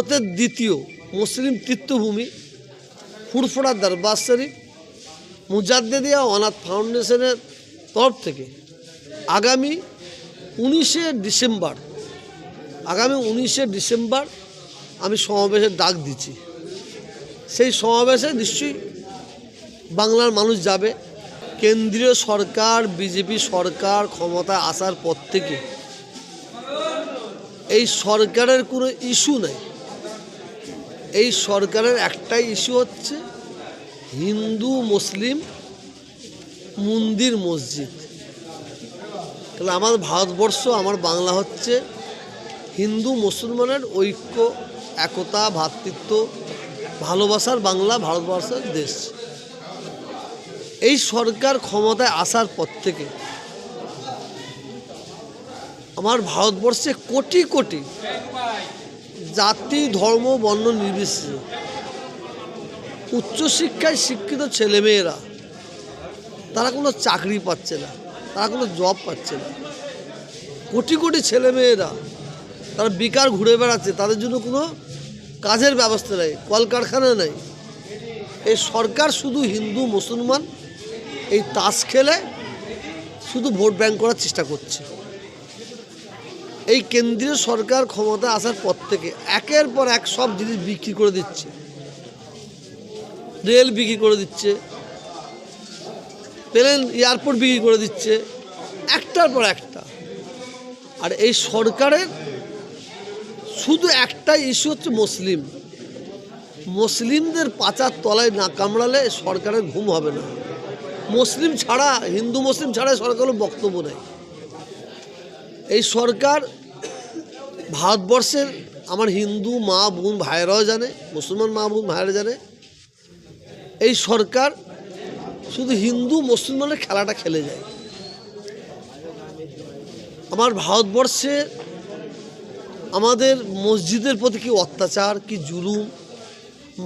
ভারতের দ্বিতীয় মুসলিম তীর্থভূমি ফুরফুরা দরবার শরীফ মুজাদ্দেদিয়া অনাথ ফাউন্ডেশনের তরফ থেকে আগামী উনিশে ডিসেম্বর, আগামী উনিশে ডিসেম্বর আমি সমাবেশের ডাক দিচ্ছি। সেই সমাবেশে নিশ্চয়ই বাংলার মানুষ যাবে। কেন্দ্রীয় সরকার, বিজেপি সরকার ক্ষমতায় আসার পর থেকে এই সরকারের কোনো ইস্যু নেই। এই সরকারের একটাই ইস্যু হচ্ছে হিন্দু, মুসলিম, মন্দির, মসজিদ। তাহলে আমার ভারতবর্ষ, আমার বাংলা হচ্ছে হিন্দু, মুসলমানের ঐক্য, একতা ভ্রাতৃত্ব ভালোবাসার বাংলা, ভারতবর্ষের দেশ। এই সরকার ক্ষমতায় আসার পর থেকে আমার ভারতবর্ষে কোটি কোটি জাতি, ধর্ম, বর্ণ নির্বিশেষে। উচ্চশিক্ষায় শিক্ষিত ছেলেমেয়েরা, তারা কোনো চাকরি পাচ্ছে না, তারা কোনো জব পাচ্ছে না। কোটি কোটি ছেলেমেয়েরা, তারা বেকার ঘুরে বেড়াচ্ছে, তাদের জন্য কোনো কাজের ব্যবস্থা নেই, কলকারখানা নেই। এই সরকার শুধু হিন্দু, মুসলমান, এই তাস খেলে শুধু ভোট ব্যাংক করার চেষ্টা করছে। এই কেন্দ্রীয় সরকার ক্ষমতা আসার পর থেকে একের পর এক সব জিনিস বিক্রি করে দিচ্ছে। রেল বিক্রি করে দিচ্ছে। প্লেন, এয়ারপোর্ট বিক্রি করে দিচ্ছে। একটার পর একটা। আর এই সরকারের শুধু একটা ইস্যু হচ্ছে মুসলিম। মুসলিমদের পাচার তলায় না কামড়ালে সরকারের ঘুম হবে না। মুসলিম ছাড়া, হিন্দু মুসলিম ছাড়া সরকার কোনো বক্তব্য নেই। এই সরকার ভারতবর্ষের আমার হিন্দু মা বোন ভাইয়েরাও জানে, মুসলমান মা বোন ভাইয়েরা জানে, এই সরকার শুধু হিন্দু মুসলমানের খেলাটা খেলে যায়। আমার ভারতবর্ষে আমাদের মসজিদের প্রতি কি অত্যাচার, কি জুলুম,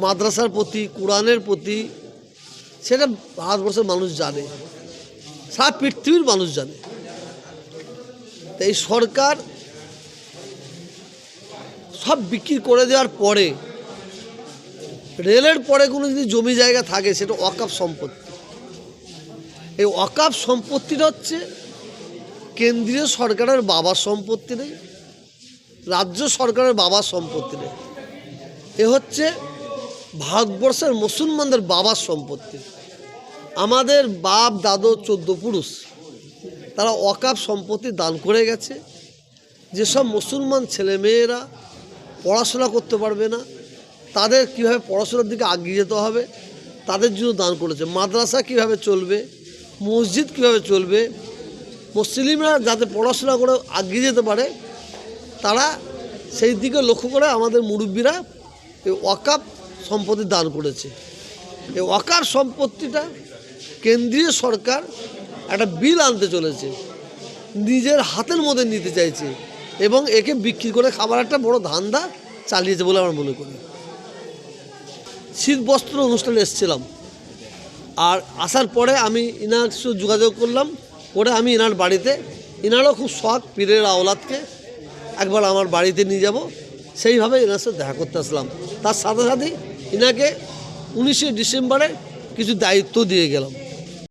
মাদ্রাসার প্রতি, কোরআনের প্রতি, সেটা ভারতবর্ষের মানুষ জানে, সারা পৃথিবীর মানুষ জানে। তো এই সরকার সব বিক্রি করে দেওয়ার পরে, রেলের পরে কোনো যদি জমি জায়গা থাকে, সেটা অকাপ সম্পত্তি। এই অকাপ সম্পত্তিটা হচ্ছে কেন্দ্রীয় সরকারের বাবার সম্পত্তি নেই, রাজ্য সরকারের বাবার সম্পত্তি নেই। এ হচ্ছে ভারতবর্ষের মুসলমানদের বাবার সম্পত্তি। আমাদের বাপ, দাদু, চোদ্দ পুরুষ, তারা অকাপ সম্পত্তি দান করে গেছে। যেসব মুসলমান ছেলেমেয়েরা পড়াশোনা করতে পারবে না। তাদের কীভাবে পড়াশোনার দিকে আগিয়ে যেতে হবে, তাদের জন্য দান করেছে। মাদ্রাসা কীভাবে চলবে, মসজিদ কীভাবে চলবে, মুসলিমরা যাতে পড়াশোনা করে আগিয়ে যেতে পারে, তারা সেই দিকে লক্ষ্য করে আমাদের মুরব্বীরা এই ওয়াকাপ সম্পত্তি দান করেছে। এই ওয়াকার সম্পত্তিটা কেন্দ্রীয় সরকার একটা বিল আনতে চলেছে। নিজের হাতের মধ্যে নিতে চাইছে। এবং একে বিক্রি করে খাবার একটা বড় ধান্দা চালিয়েছে বলে আমার মনে করি। শীত বস্ত্র অনুষ্ঠানে এসেছিলাম। আর আসার পরে আমি ইনার যোগাযোগ করলাম। করে আমি ইনার বাড়িতে, ইনারও খুব শখ, পীরের আওলাদকে একবার আমার বাড়িতে নিয়ে যাব। সেইভাবে এনার সাথে দেখা করতে আসলাম। তার সাথে সাথে ইনাকে উনিশে ডিসেম্বরে কিছু দায়িত্ব দিয়ে গেলাম।